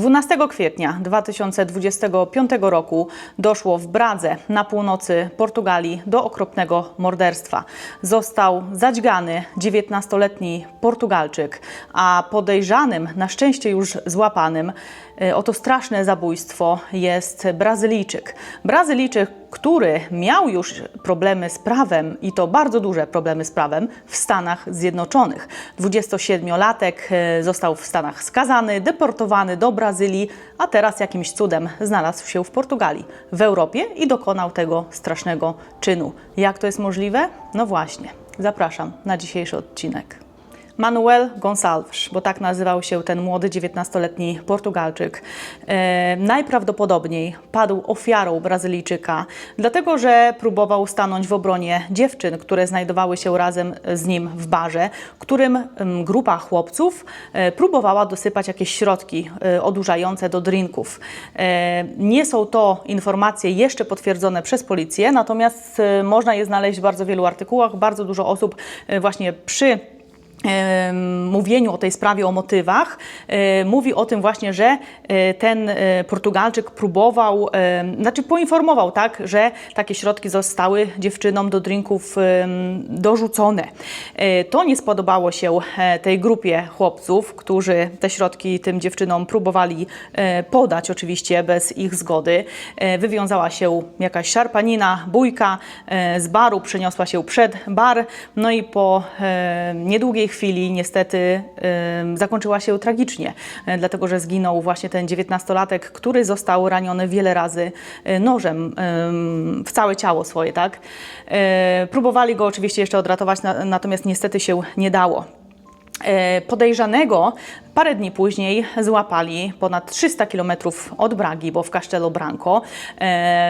12 kwietnia 2025 roku doszło w Bradze na północy Portugalii do okropnego morderstwa. Został zadźgany 19-letni Portugalczyk, a podejrzanym, na szczęście już złapanym, y, o to straszne zabójstwo jest Brazylijczyk. Brazylijczyk, który miał już problemy z prawem i to bardzo duże problemy z prawem w Stanach Zjednoczonych. 27-latek e, został w Stanach skazany, deportowany do Brazylii, a teraz jakimś cudem znalazł się w Portugalii, w Europie i dokonał tego strasznego czynu. Jak to jest możliwe? No właśnie, zapraszam na dzisiejszy odcinek. Manuel Gonçalves, bo tak nazywał się ten młody 19-letni Portugalczyk, e, najprawdopodobniej padł ofiarą Brazylijczyka, dlatego że próbował stanąć w obronie dziewczyn, które znajdowały się razem z nim w barze, którym grupa chłopców e, próbowała dosypać jakieś środki e, odurzające do drinków. Nie są to informacje jeszcze potwierdzone przez policję, natomiast można je znaleźć w bardzo wielu artykułach. Bardzo dużo osób właśnie przy mówieniu o tej sprawie, o motywach, mówi o tym właśnie, że e, ten e, Portugalczyk próbował, znaczy poinformował, tak, że takie środki zostały dziewczynom do drinków dorzucone. E, To nie spodobało się tej grupie chłopców, którzy te środki tym dziewczynom próbowali podać, oczywiście bez ich zgody. Wywiązała się jakaś szarpanina, bójka z baru, przeniosła się przed bar, no i po niedługiej chwili niestety zakończyła się tragicznie, e, dlatego że zginął właśnie ten dziewiętnastolatek, który został raniony wiele razy e, nożem em, w całe ciało swoje, tak? E, Próbowali go oczywiście jeszcze odratować, na- natomiast niestety się nie dało. Podejrzanego parę dni później złapali ponad 300 km od Bragi, bo w Castello Branco.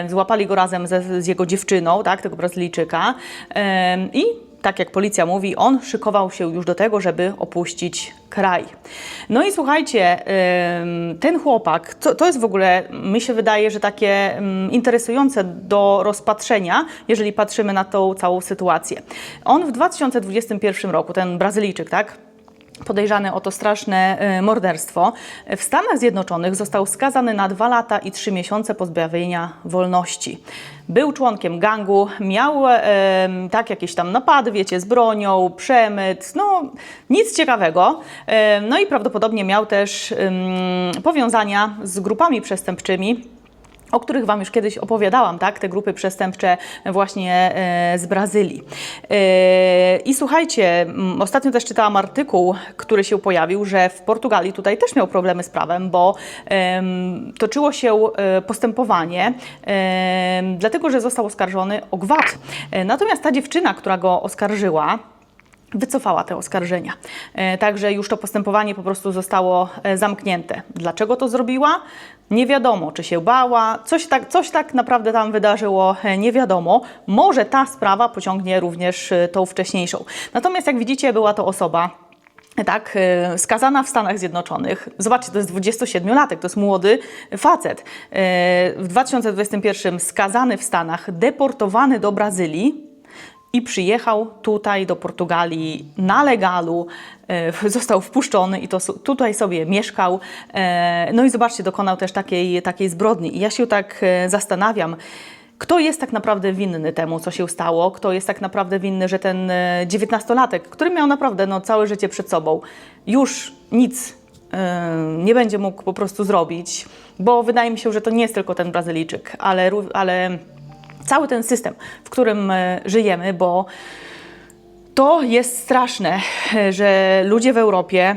Złapali go razem ze, z jego dziewczyną, tak, tego Brazylijczyka. I tak jak policja mówi, on szykował się już do tego, żeby opuścić kraj. No i słuchajcie, ten chłopak, to, to jest w ogóle, mi się wydaje, że takie interesujące do rozpatrzenia, jeżeli patrzymy na tą całą sytuację. On w 2021 roku, ten Brazylijczyk, tak? Podejrzany o to straszne e, morderstwo, w Stanach Zjednoczonych został skazany na dwa lata i trzy miesiące pozbawienia wolności. Był członkiem gangu, miał e, tak jakieś tam napady, wiecie, z bronią, przemyt, no nic ciekawego. E, no i prawdopodobnie miał też em, powiązania z grupami przestępczymi, o których Wam już kiedyś opowiadałam, tak? Te grupy przestępcze właśnie e, z Brazylii. E, I słuchajcie, m, ostatnio też czytałam artykuł, który się pojawił, że w Portugalii tutaj też miał problemy z prawem, bo toczyło się e, postępowanie, dlatego że został oskarżony o gwałt. Natomiast ta dziewczyna, która go oskarżyła, wycofała te oskarżenia. E, Także już to postępowanie po prostu zostało e, zamknięte. Dlaczego to zrobiła? Nie wiadomo, czy się bała, coś tak, coś tak naprawdę tam wydarzyło, e, nie wiadomo. Może ta sprawa pociągnie również tą wcześniejszą. Natomiast jak widzicie, była to osoba, tak, skazana w Stanach Zjednoczonych. Zobaczcie, to jest 27-latek, to jest młody facet. W 2021 skazany w Stanach, deportowany do Brazylii i przyjechał tutaj do Portugalii na legalu, e, został wpuszczony i to tutaj sobie mieszkał. E, No i zobaczcie, dokonał też takiej, takiej zbrodni. I ja się tak e, zastanawiam, kto jest tak naprawdę winny temu, co się stało, kto jest tak naprawdę winny, że ten 19-latek, który miał naprawdę no, całe życie przed sobą, już nic nie będzie mógł po prostu zrobić, bo wydaje mi się, że to nie jest tylko ten Brazylijczyk, ale, ale cały ten system, w którym e, żyjemy, bo to jest straszne, e, że ludzie w Europie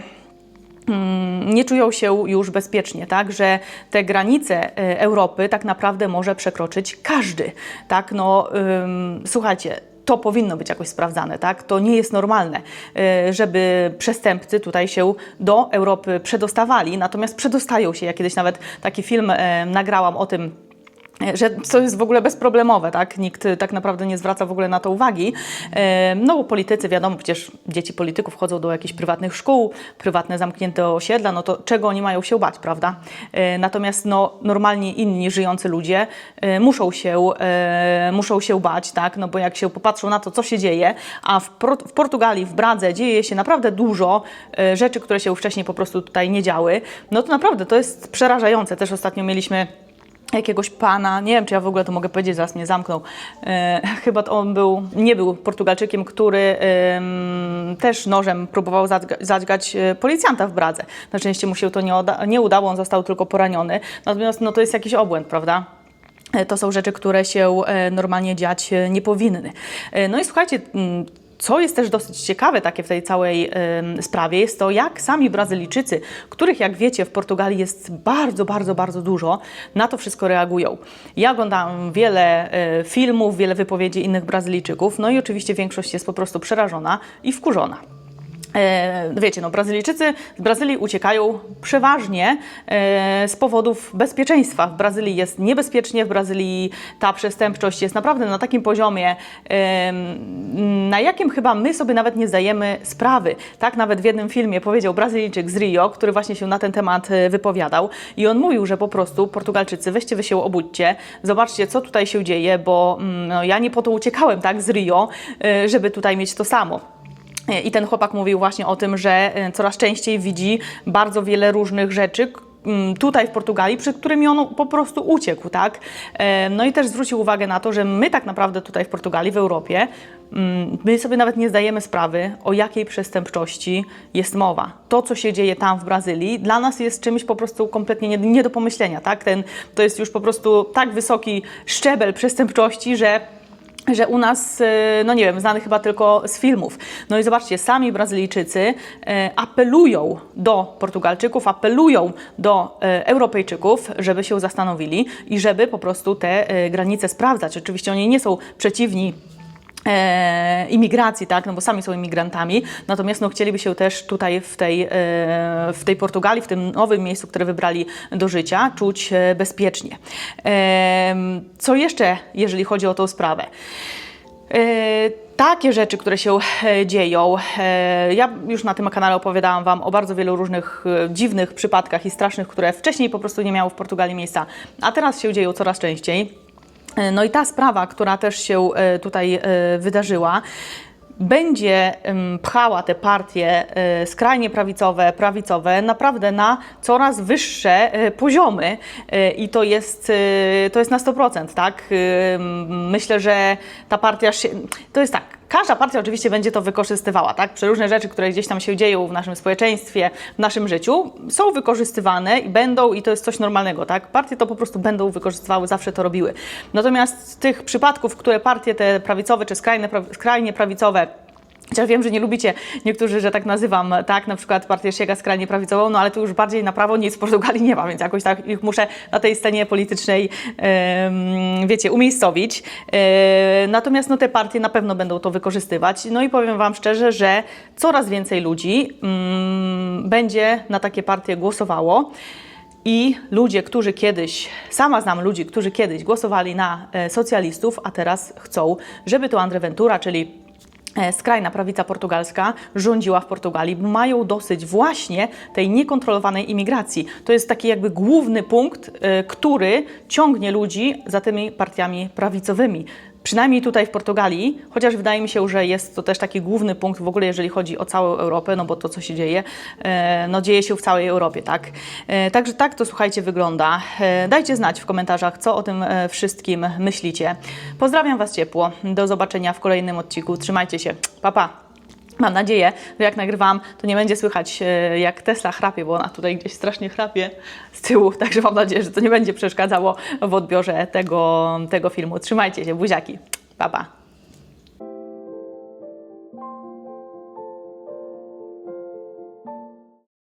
mm, nie czują się już bezpiecznie, tak, że te granice e, Europy tak naprawdę może przekroczyć każdy, tak, no ym, słuchajcie, to powinno być jakoś sprawdzane, tak? To nie jest normalne, żeby przestępcy tutaj się do Europy przedostawali, natomiast przedostają się. Ja kiedyś nawet taki film nagrałam o tym, że to jest w ogóle bezproblemowe, tak? Nikt y, tak naprawdę nie zwraca w ogóle na to uwagi. E, No politycy, wiadomo, przecież dzieci polityków chodzą do jakichś prywatnych szkół, prywatne zamknięte osiedla, no to czego oni mają się bać, prawda? E, Natomiast no, normalnie inni żyjący ludzie e, muszą się, e, muszą się bać, tak? No bo jak się popatrzą na to, co się dzieje, a w, w Portugalii, w Bradze dzieje się naprawdę dużo e, rzeczy, które się wcześniej po prostu tutaj nie działy, no to naprawdę to jest przerażające. Też ostatnio mieliśmy jakiegoś pana, nie wiem czy ja w ogóle to mogę powiedzieć, zaraz mnie zamknął. E, chyba to on był, nie był Portugalczykiem, który em, też nożem próbował zadźgać e, policjanta w Bradze. Na szczęście mu się to nie, uda- nie udało, on został tylko poraniony. Natomiast no, to jest jakiś obłęd, prawda? E, To są rzeczy, które się e, normalnie dziać e, nie powinny. E, No i słuchajcie, co jest też dosyć ciekawe takie w tej całej em, sprawie, jest to, jak sami Brazylijczycy, których jak wiecie w Portugalii jest bardzo, bardzo, bardzo dużo, na to wszystko reagują. Ja oglądałam wiele e, filmów, wiele wypowiedzi innych Brazylijczyków, no i oczywiście większość jest po prostu przerażona i wkurzona. E, wiecie, no Brazylijczycy z Brazylii uciekają przeważnie e, z powodów bezpieczeństwa. W Brazylii jest niebezpiecznie, w Brazylii ta przestępczość jest naprawdę na takim poziomie, na jakim chyba my sobie nawet nie zdajemy sprawy. Tak nawet w jednym filmie powiedział Brazylijczyk z Rio, który właśnie się na ten temat e, wypowiadał i on mówił, że po prostu Portugalczycy, weźcie wy się obudźcie, zobaczcie co tutaj się dzieje, bo mm, no, ja nie po to uciekałem tak z Rio, żeby tutaj mieć to samo. I ten chłopak mówił właśnie o tym, że e, coraz częściej widzi bardzo wiele różnych rzeczy k- m, tutaj w Portugalii, przed którymi on po prostu uciekł, tak? E, No i też zwrócił uwagę na to, że my tak naprawdę tutaj w Portugalii, w Europie, mm, my sobie nawet nie zdajemy sprawy, o jakiej przestępczości jest mowa. To, co się dzieje tam w Brazylii, dla nas jest czymś po prostu kompletnie nie, nie do pomyślenia, tak? Ten, to jest już po prostu tak wysoki szczebel przestępczości, że że u nas, e, no nie wiem, znany chyba tylko z filmów. No i zobaczcie, sami Brazylijczycy e, apelują do Portugalczyków, apelują do e, Europejczyków, żeby się zastanowili i żeby po prostu te granice sprawdzać. Oczywiście oni nie są przeciwni e, imigracji, tak, no bo sami są imigrantami, natomiast no, chcieliby się też tutaj w tej, e, w tej Portugalii, w tym nowym miejscu, które wybrali do życia, czuć e, bezpiecznie. E, co jeszcze, jeżeli chodzi o tą sprawę? E, Takie rzeczy, które się e, dzieją. e, Ja już na tym kanale opowiadałam Wam o bardzo wielu różnych e, dziwnych przypadkach i strasznych, które wcześniej po prostu nie miały w Portugalii miejsca, a teraz się dzieją coraz częściej. E, No i ta sprawa, która też się e, tutaj e, wydarzyła, będzie pchała te partie skrajnie prawicowe, prawicowe naprawdę na coraz wyższe poziomy i to jest, to jest na 100%, tak? Myślę, że ta partia to jest tak, każda partia oczywiście będzie to wykorzystywała, tak? Przeróżne rzeczy, które gdzieś tam się dzieją w naszym społeczeństwie, w naszym życiu, są wykorzystywane i będą, i to jest coś normalnego, tak? Partie to po prostu będą wykorzystywały, zawsze to robiły. Natomiast tych przypadków, które partie te prawicowe czy skrajne, skrajnie prawicowe Chociaż wiem, że nie lubicie niektórzy, że tak nazywam, tak, na przykład partię Siega skrajnie prawicową, no ale tu już bardziej na prawo nic w Portugalii nie ma, więc jakoś tak ich muszę na tej scenie politycznej, em, wiecie, umiejscowić. E, natomiast no te partie na pewno będą to wykorzystywać. No i powiem Wam szczerze, że coraz więcej ludzi mm, będzie na takie partie głosowało. I ludzie, którzy kiedyś, sama znam ludzi, którzy kiedyś głosowali na e, socjalistów, a teraz chcą, żeby to André Ventura, czyli skrajna prawica portugalska rządziła w Portugalii, bo mają dosyć właśnie tej niekontrolowanej imigracji. To jest taki jakby główny punkt, e, który ciągnie ludzi za tymi partiami prawicowymi. Przynajmniej tutaj w Portugalii, chociaż wydaje mi się, że jest to też taki główny punkt w ogóle, jeżeli chodzi o całą Europę, no bo to, co się dzieje, e, no dzieje się w całej Europie, tak? E, Także tak to, słuchajcie, wygląda. E, Dajcie znać w komentarzach, co o tym wszystkim myślicie. Pozdrawiam Was ciepło. Do zobaczenia w kolejnym odcinku. Trzymajcie się. Pa, pa. Mam nadzieję, że jak nagrywam, to nie będzie słychać e, jak Tesla chrapie, bo ona tutaj gdzieś strasznie chrapie z tyłu, także mam nadzieję, że to nie będzie przeszkadzało w odbiorze tego, tego filmu. Trzymajcie się, buziaki. Pa, pa.